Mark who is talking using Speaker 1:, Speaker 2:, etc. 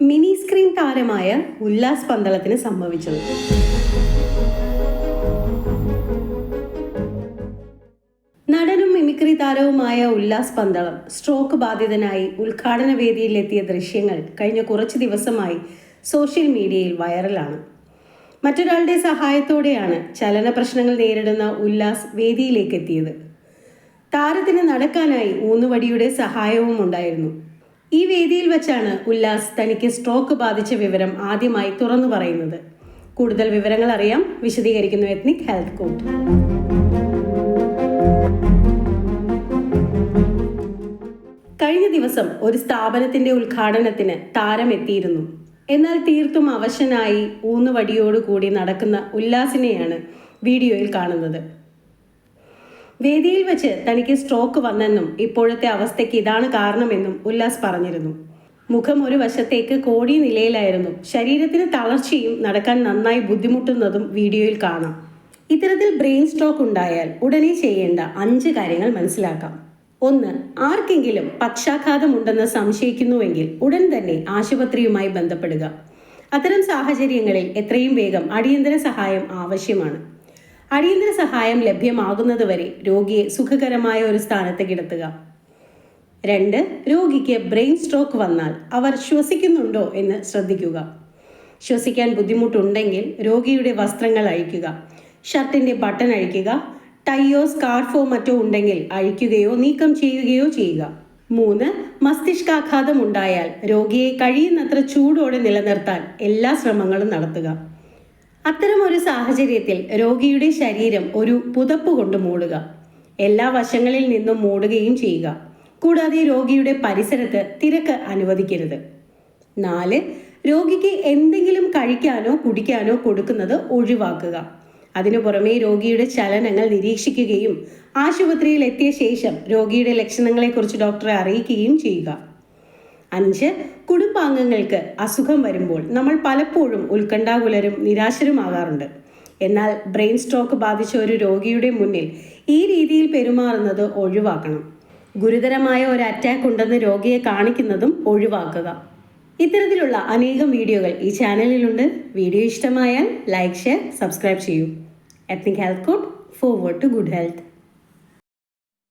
Speaker 1: Mini screen താരമായ ഉല്ലാസ് പന്തളത്തിന് സംഭവിച്ചത്. നടനും മിമിക്രി താരവുമായ ഉല്ലാസ് പന്തളം സ്ട്രോക്ക് ബാധിതനായി ഉദ്ഘാടന വേദിയിലെത്തിയ ദൃശ്യങ്ങൾ കഴിഞ്ഞ കുറച്ച് ദിവസമായി സോഷ്യൽ മീഡിയയിൽ വൈറലാണ്. മറ്റൊരാളുടെ സഹായത്തോടെയാണ് ചലന പ്രശ്നങ്ങൾ നേരിടുന്ന ഉല്ലാസ് വേദിയിലേക്ക് എത്തിയത് താരത്തിന് നടക്കാനായി ഊന്നുവടിയുടെ സഹായവും ഉണ്ടായിരുന്നു ഈ വേദിയിൽ വെച്ചാണ് ഉല്ലാസ് തനിക്ക് സ്ട്രോക്ക് ബാധിച്ച വിവരം ആദ്യമായി തുറന്നു പറയുന്നത്. കൂടുതൽ വിവരങ്ങൾ അറിയാം. വിശദീകരിക്കുന്നു എത്നിക് ഹെൽത്ത് കോട്ട് കഴിഞ്ഞ ദിവസം ഒരു സ്ഥാപനത്തിന്റെ ഉദ്ഘാടനത്തിന് താരം എത്തിയിരുന്നു എന്നാൽ തീർത്തും അവശനായി ഊന്നുവടിയോടുകൂടി നടക്കുന്ന ഉല്ലാസിനെയാണ് വീഡിയോയിൽ കാണുന്നത്. വേദിയിൽ വെച്ച് തനിക്ക് സ്ട്രോക്ക് വന്നെന്നും ഇപ്പോഴത്തെ അവസ്ഥയ്ക്ക് ഇതാണ് കാരണമെന്നും ഉല്ലാസ് പറഞ്ഞിരുന്നു. മുഖം ഒരു വശത്തേക്ക് കോടി നിലയിലായിരുന്നു. ശരീരത്തിന് തളർച്ചയും നടക്കാൻ നന്നായി ബുദ്ധിമുട്ടുന്നതും വീഡിയോയിൽ കാണാം. ഇത്തരത്തിൽ ബ്രെയിൻ സ്ട്രോക്ക് ഉണ്ടായാൽ ഉടനെ ചെയ്യേണ്ട അഞ്ച് കാര്യങ്ങൾ മനസ്സിലാക്കാം. ഒന്ന് ആർക്കെങ്കിലും പക്ഷാഘാതം ഉണ്ടെന്ന് സംശയിക്കുന്നുവെങ്കിൽ ഉടൻ തന്നെ ആശുപത്രിയുമായി ബന്ധപ്പെടുക. അത്തരം സാഹചര്യങ്ങളിൽ എത്രയും വേഗം അടിയന്തര സഹായം ആവശ്യമാണ്. അടിയന്തര സഹായം ലഭ്യമാകുന്നതുവരെ രോഗിയെ സുഖകരമായ ഒരു സ്ഥാനത്ത് കിടത്തുക. രണ്ട് രോഗിക്ക് ബ്രെയിൻ സ്ട്രോക്ക് വന്നാൽ അവർ ശ്വസിക്കുന്നുണ്ടോ എന്ന് ശ്രദ്ധിക്കുക. ശ്വസിക്കാൻ ബുദ്ധിമുട്ടുണ്ടെങ്കിൽ രോഗിയുടെ വസ്ത്രങ്ങൾ അഴിക്കുക. ഷർട്ടിന്റെ ബട്ടൺ അഴിക്കുക ടൈയോ സ്കാർഫോ മറ്റോ ഉണ്ടെങ്കിൽ അഴിക്കുകയോ നീക്കം ചെയ്യുകയോ ചെയ്യുക. മൂന്ന് മസ്തിഷ്കാഘാതം ഉണ്ടായാൽ രോഗിയെ കഴിയുന്നത്ര ചൂടോടെ നിലനിർത്താൻ എല്ലാ ശ്രമങ്ങളും നടത്തുക. അത്തരം ഒരു സാഹചര്യത്തിൽ രോഗിയുടെ ശരീരം ഒരു പുതപ്പ് കൊണ്ട് മൂടുക. എല്ലാ വശങ്ങളിൽ നിന്നും മൂടുകയും ചെയ്യുക. കൂടാതെ രോഗിയുടെ പരിസരത്ത് തിരക്ക് അനുവദിക്കരുത്. നാല് രോഗിക്ക് എന്തെങ്കിലും കഴിക്കാനോ കുടിക്കാനോ കൊടുക്കുന്നത് ഒഴിവാക്കുക. അതിനു പുറമെ രോഗിയുടെ ചലനങ്ങൾ നിരീക്ഷിക്കുകയും ആശുപത്രിയിൽ എത്തിയ ശേഷം രോഗിയുടെ ലക്ഷണങ്ങളെക്കുറിച്ച് ഡോക്ടറെ അറിയിക്കുകയും ചെയ്യുക. അഞ്ച് കുടുംബാംഗങ്ങൾക്ക് അസുഖം വരുമ്പോൾ നമ്മൾ പലപ്പോഴും ഉത്കണ്ഠാകുലരും നിരാശരുമാകാറുണ്ട്. എന്നാൽ ബ്രെയിൻ സ്ട്രോക്ക് ബാധിച്ച ഒരു രോഗിയുടെ മുന്നിൽ ഈ രീതിയിൽ പെരുമാറുന്നത് ഒഴിവാക്കണം. ഗുരുതരമായ ഒരു അറ്റാക്ക് ഉണ്ടെന്ന് രോഗിയെ കാണിക്കുന്നതും ഒഴിവാക്കുക. ഇത്തരത്തിലുള്ള അനേകം വീഡിയോകൾ ഈ ചാനലിലുണ്ട്. വീഡിയോ ഇഷ്ടമായാൽ ലൈക്ക് ഷെയർ സബ്സ്ക്രൈബ് ചെയ്യൂ. Ethnic health code forward to good health